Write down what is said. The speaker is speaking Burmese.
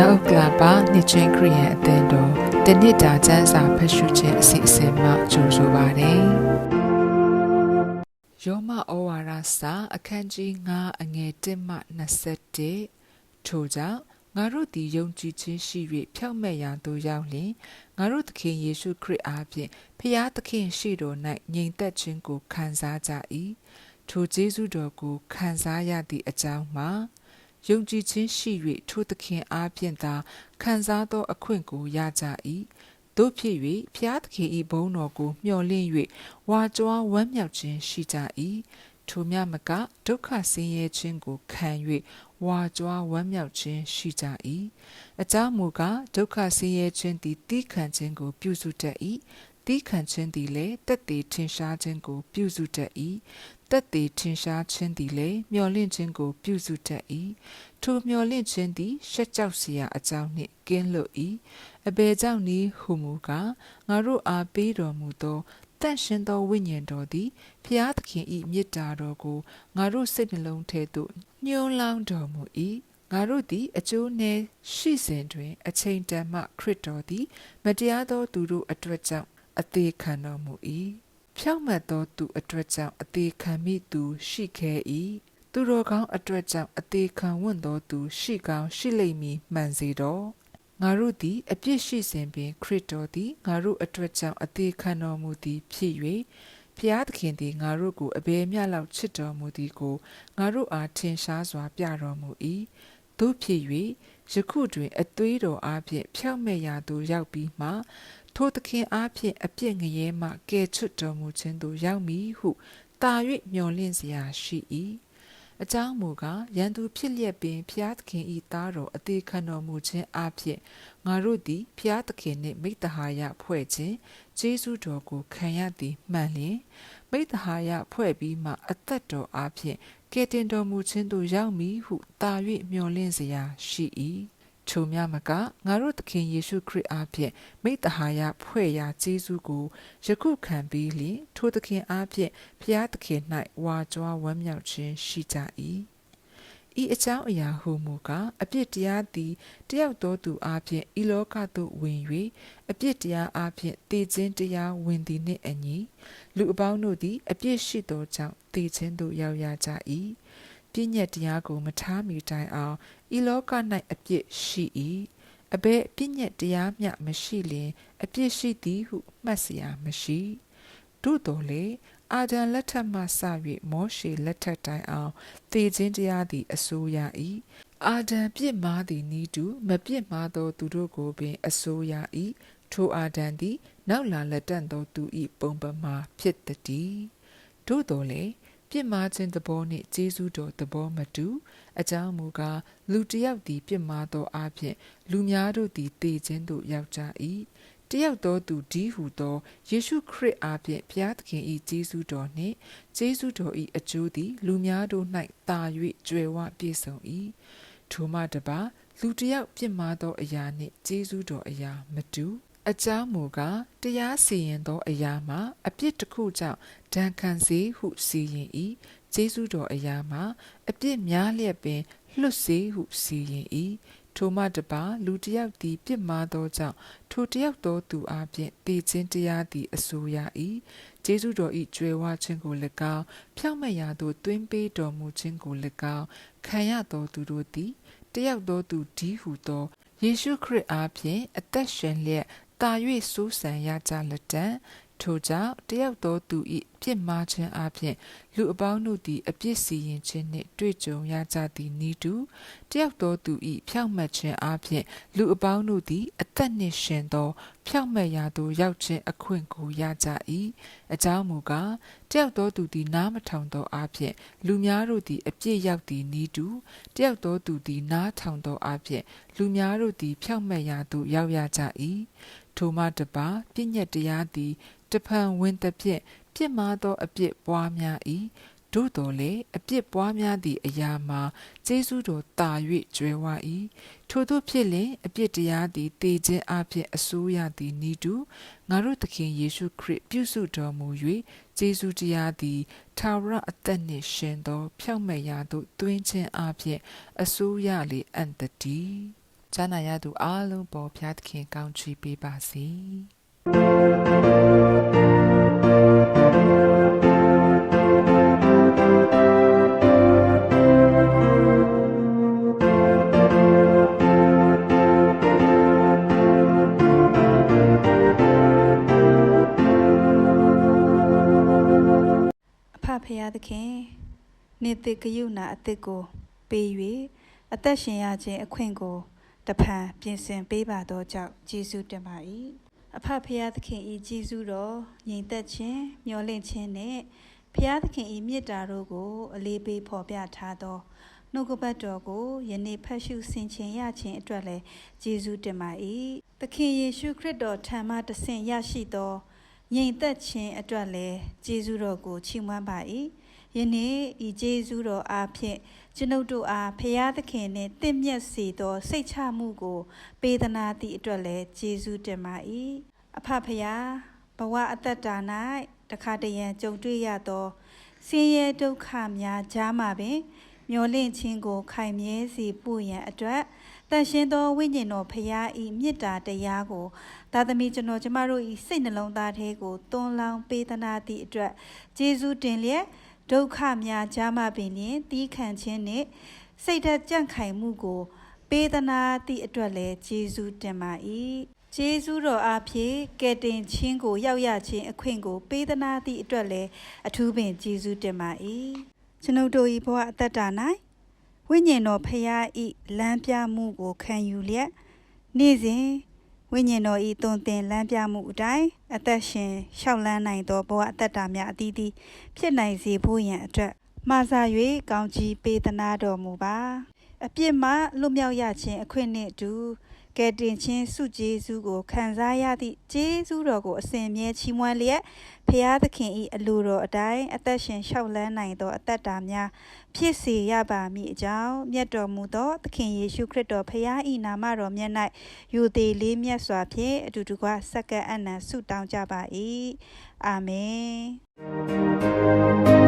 မြောက်ဥက္ကလာပါနှစ်ချင်းခရီးယန်အသင်းတော်တနစ်တာကျမ်းစာဖတ်ရှုခြင်းအစီအစဉ်မှကြိုဆိုပါရစေ။ယောမဩဝါဒစာအခန်းကြီး9အငယ်1မှ21ထို့ကြောင့်ငါတို့သည်ယုံကြည်ခြင်းရှိ၍ဖြောက်မဲ့ရာသို့ရောက်လျင်ငါတို့သခင်ယေရှုခရစ်အားဖြင့်ဖျားသခင်ရှိတော်၌ငြိမ်သက်ခြင်းကိုခံစားကြ၏ထိုကျေးဇူးတော်ကိုခံစားရသည့်အကြောင်းမှာ ယုံကြည်ခြင်းရှိ၍ထိုသခင်အားဖြင့်သာခံစားသောအခွင့်ကိုရကြ၏တို့ဖြစ်၍ဖျားသခင်၏ဘုန်းတော်ကိုမျှော်လင့်၍ဝါကြွားဝမ်းမြောက်ခြင်းရှိကြ၏ထိုမြမကဒုက္ခဆင်းရဲခြင်းကိုခံ၍ဝါကြွားဝမ်းမြောက်ခြင်းရှိကြ၏အကြောင်းမူကားဒုက္ခဆင်းရဲခြင်းသည်တိခံခြင်းကိုပြုစုတတ်၏ တီးခံခြင်းသည်လည်းတက်သေးထင်ရှားခြင်းကို ပြုစုတတ်၏တက်သေးထင်ရှားခြင်းသည်လည်းမျော်လင့်ခြင်းကို ပြုစုတတ်၏ထိုမျော်လင့်ခြင်းသည်ရှက်ကြောက်စရာအကြောင်းနှင့်ကင်းလွတ်၏အဘယ်ကြောင့်နည်းဟုမူကားငါတို့အားပေးတော်မူသောတန့်ရှင်သောဝိညာဉ်တော်သည်ဖျားသခင်၏မေတ္တာတော်ကိုငါတို့စိတ်နှလုံးထဲသို့ညှိုးလောင်းတော်မူ၏ငါတို့သည်အကျိုးနည်းရှိစဉ်တွင် အချိန်တန်မှခရစ်တော်သည် မတရားသောသူတို့အတွက်ကြောင့် အသေးခံတော်မူ၏ဖြောင့်မတ်သောသူအတွက်ကြောင့်အသေးခံမိသူရှိခဲ့၏သူတော်ကောင်းအတွက်ကြောင့်အသေးခံဝင့်သောသူရှိကောင်းရှိလိမ့်မည်မှန်စေတော့ငါတို့သည်အပြစ်ရှိစဉ်ပင် ခရစ်တော်သည်ငါတို့အတွက်ကြောင့်အသေးခံတော်မူသည်ဖြစ်၍ဖျားသခင်သည်ငါတို့ကိုအဘယ်မျှလောက်ချစ်တော်မူသည်ကိုငါတို့အားထင်ရှားစွာပြတော်မူ၏တို့ဖြစ်၍ယခုတွင် အသွေးတော်အားဖြင့်ဖြောက်မဲ့ရာသို့ရောက်ပြီးမှ ထိုသခင်အားဖြင့်အပြစ်ငရဲမှကယ်ချွတ်တော်မူခြင်းသို့ရောက်မည်ဟုတာ၍မျှော်လင့်စရာရှိ၏အကြောင်းမူကားရန်သူဖြစ်လျက်ပင်ဖျားသခင်ဤသားတော်အသေးခံတော်မူခြင်းအဖြစ်ငါတို့သည်ဖျားသခင်နှင့်မိတ္တဟာယဖွဲ့ခြင်းကျေးဇူးတော်ကိုခံရသည်မှန်လျင်မိတ္တဟာယဖွဲ့ပြီးမှအသက်တော်အဖြစ်ကယ်တင်တော်မူခြင်းသို့ရောက်မည်ဟုတာ၍မျှော်လင့်စရာရှိ၏ ထိုမြမကငါတို့သခင်ယေရှုခရစ်အားဖြင့်မိတ္တဟာယဖွဲ့ရာကျေးဇူးကိုယခုခံပြီးလျင်ထိုသခင်အားဖြင့်ဖျားသခင်၌ဝါကြွားဝမ်းမြောက်ခြင်းရှိကြ၏ဤအကြောင်းအရာဟုမူကားအပြစ်တရားသည်တယောက်သောသူအားဖြင့်ဤလောကသို့ဝင်၍အပြစ်တရားအားဖြင့်တည်ခြင်းတရားဝင်သည်နှင့်အညီလူအပေါင်းတို့သည်အပြစ်ရှိသောကြောင့်တည်ခြင်းသို့ရောက်ရကြ၏ ပြည့်ညက်တရားကိုမထားမီတိုင်အောင်ဤလောက၌အပြစ်ရှိ၏အဘယ်ပြည့်ညက်တရားမျှမရှိလျင်အပြစ်ရှိသည်ဟုမှတ်စရာမရှိသို့တော်လေအာဒံလက်ထက်မှစ၍မောရှေလက်ထက်တိုင်အောင်သေခြင်းတရားသည်အစိုးရ၏အာဒံပြစ်မှားသည်နီးတူမပြစ်မှားသောသူတို့ကိုပင်အစိုးရ၏ထိုအာဒံသည် နောက်လာလက်တန့်သောသူ၏ပုံပမာဖြစ်သည်တို့တော်လေ ပြစ်မှားခြင်းသဘောနှင့်ကျေးဇူးတော်သဘောမတူအကြောင်းမူကားလူတစ်ယောက်သည်ပြစ်မှားသောအဖြစ်လူများတို့သည်တည်ခြင်းသို့ရောက်ကြ၏တယောက်သောသူဒီဟုသောယေရှုခရစ်အားဖြင့်ဘုရားသခင်၏ကျေးဇူးတော်နှင့်ကျေးဇူးတော်၏အကျိုးသည်လူများတို့၌တာ၍ကြွယ်ဝပြည့်စုံ၏ထိုမှတပါလူတစ်ယောက်ပြစ်မှားသောအရာနှင့်ကျေးဇူးတော်အရာမတူ အကြောင်းမူကားတရားစီရင်သောအရာမှာအပြစ်တစ်ခုကြောင့်ဒဏ်ခံစေဟုစီရင်၏ကျေးဇူးတော်အရာမှာအပြစ်များလျက်ပင်လွတ်စေဟုစီရင်၏ထိုမှတပါလူတစ်ယောက်သည်ပြစ်မှားသောကြောင့်ထိုတစ်ယောက်သောသူအပြင်တည်ခြင်းတရားသည်အစိုးရ၏ကျေးဇူးတော်၏ကြွယ်ဝခြင်းကို၎င်းဖြောင့်မတ်ရာသို့တွင်ပေးတော်မူခြင်းကို၎င်းခံရသောသူတို့သည်တယောက်သောသူဒီဟုသောယေရှုခရစ်အားဖြင့်အသက်ရှင်လျက် တာ၍စိုးစံရကြလက်တံထိုကြောင့်တယောက်သောသူ၏ပြစ်မှားခြင်းအပြင်လူအပေါင်းတို့သည်အပြစ်စီရင်ခြင်းနှင့်တွေ့ကြုံရကြသည်နည်းတူတယောက်သောသူ၏ဖြောင့်မတ်ခြင်းအပြင်လူအပေါင်းတို့သည်အသက်နှင့်ရှင်သောဖြောင့်မတ်ရာသို့ရောက်ခြင်းအခွင့်ကိုရကြ၏အကြောင်းမူကားတယောက်သောသူသည်နားမထောင်သောအပြင်လူများတို့သည်အပြစ်ရောက်သည်နည်းတူတယောက်သောသူသည်နားထောင်သောအပြင်လူများတို့သည်ဖြောင့်မတ်ရာသို့ရောက်ရကြ၏ ထိုမှတပါပြည့်ညက်တရားသည်တဖန်ဝင်သဖြင့်ပြစ်မှားသောအပြစ်ပွားများ၏သို့တော်လေအပြစ်ပွားများသည့်အရာမှာကျေးဇူးတော်တာ၍ကျွဲဝ၏ထို့သောဖြစ်လင်အပြစ်တရားသည်တည်ခြင်းအဖြစ်အစိုးရသည်နိတုငါတို့သခင်ယေရှုခရစ်ပြုစုတော်မူ၍ကျေးဇူးတရားသည်ထာဝရအသက်နှင့်ရှင်သော ဖြောင့်မတ်ရာသို့တွင်ခြင်းအဖြစ်အစိုးရလေအံ့တည်း ကြားနာရသူအားလုံးပေါ်ဖျားသခင်ကောင်းချီးပေးပါစေ။အဖဖရာသခင်နေတိကယုနာအသက်ကို ပေး၍အသက်ရှင်ရခြင်းအခွင့်ကို တဖန်ပြင်ဆင်ပေးပါသောကြောင့်ယေရှုတင်ပါ၏အဖဖရာသခင်ဤယေရှုတော်ညီသက်ခြင်းမျော်လင့်ခြင်းနှင့်ဖရာသခင်ဤမေတ္တာတို့ကို အလေးပေးဖော်ပြထားသောနှုတ်ကပတ်တော်ကိုယနေ့ဖတ်ရှုဆင်ခြင်ရခြင်းအတွက်လည်းယေရှုတင်ပါ၏သခင်ယေရှုခရစ်တော်ထံမှတဆင့်ရရှိသောငြိမ်သက်ခြင်းအတွက်လည်းကျေးဇူးတော်ကိုချီးမွမ်းပါ၏ယနေ့ဤကျေးဇူးတော်အားဖြင့် ကျွန်ုပ်တို့အားဖရာသခင်နှင့်တင့်မြတ်စေသော စိတ်ချမှုကို ပေးသနာသည့်အတွက်လည်းကျေးဇူးတင်ပါ၏အဖဖရာဘဝအသက်တာ၌တခါတရံကြုံတွေ့ရသောဆင်းရဲဒုက္ခများကြားမှာပင်မျောလင့်ခြင်းကို ခိုင်မြဲစေဖို့ရန်အတွက်တန်ရှင်းသောဝိညာဉ်တော်ဖရာဤမေတ္တာတရားကိုသာသမီကျွန်တော်ကျမတို့ဤစိတ်နှလုံးသားထဲကိုသွန်လောင်းပေးသနာသည့်အတွက်ယေရှုတင်လျက် ဒုက္ခများကြားမှပင်လျင်တီးခံခြင်းနှင့်စိတ်ဓာတ်ကြံ့ခိုင်မှုကိုပေးသနာသည့်အတွက်လည်းယေရှုတင်ပါ၏ကျေးဇူးတော်အားဖြင့်ကယ်တင်ခြင်းကိုရောက်ရခြင်းအခွင့်ကိုပေးသနာသည့်အတွက်လည်းအထူးပင်ကျေးဇူးတင်ပါ၏ကျွန်ုပ်တို့၏ဘဝအသက်တာ၌ဝိညာဉ်တော်ဖရာ၏လမ်းပြမှုကိုခံယူလျက်နေ့စဉ် ဝိညာဉ်တော်၏သွန်သင်လမ်းပြမှုအတိုင်းအသက်ရှင်ရှောက်လန်းနိုင်သောဘဝအသက်တာများအသီးသီးဖြစ်နိုင်စေဖို့ရန်အတွက်မှာစာ၍ကောင်းချီးပေးသနာတော်မူပါအပြစ်မှလွတ်မြောက်ရခြင်းအခွင့်နှင့်အတူ ကယ်တင်ခြင်းစုကျေးဇူးကိုခံစားရသည့်ကျေးဇူးတော်ကိုအစဉ်အမြဲချီးမွမ်းလျက်ဖျားသခင်၏အလိုတော်အတိုင်းအသက်ရှင်လျှောက်လန်းနိုင်သောအသက်တာများဖြစ်စေရပါမည်အကြောင်းမြတ်တော်မူသောသခင်ယေရှုခရစ်တော်ဖျား၏နာမတော်မြတ်၌ယူသေးလေးမြတ်စွာဖြင့်အတူတကွစက္ကန့်အနံဆုတောင်းကြပါ၏အာမင်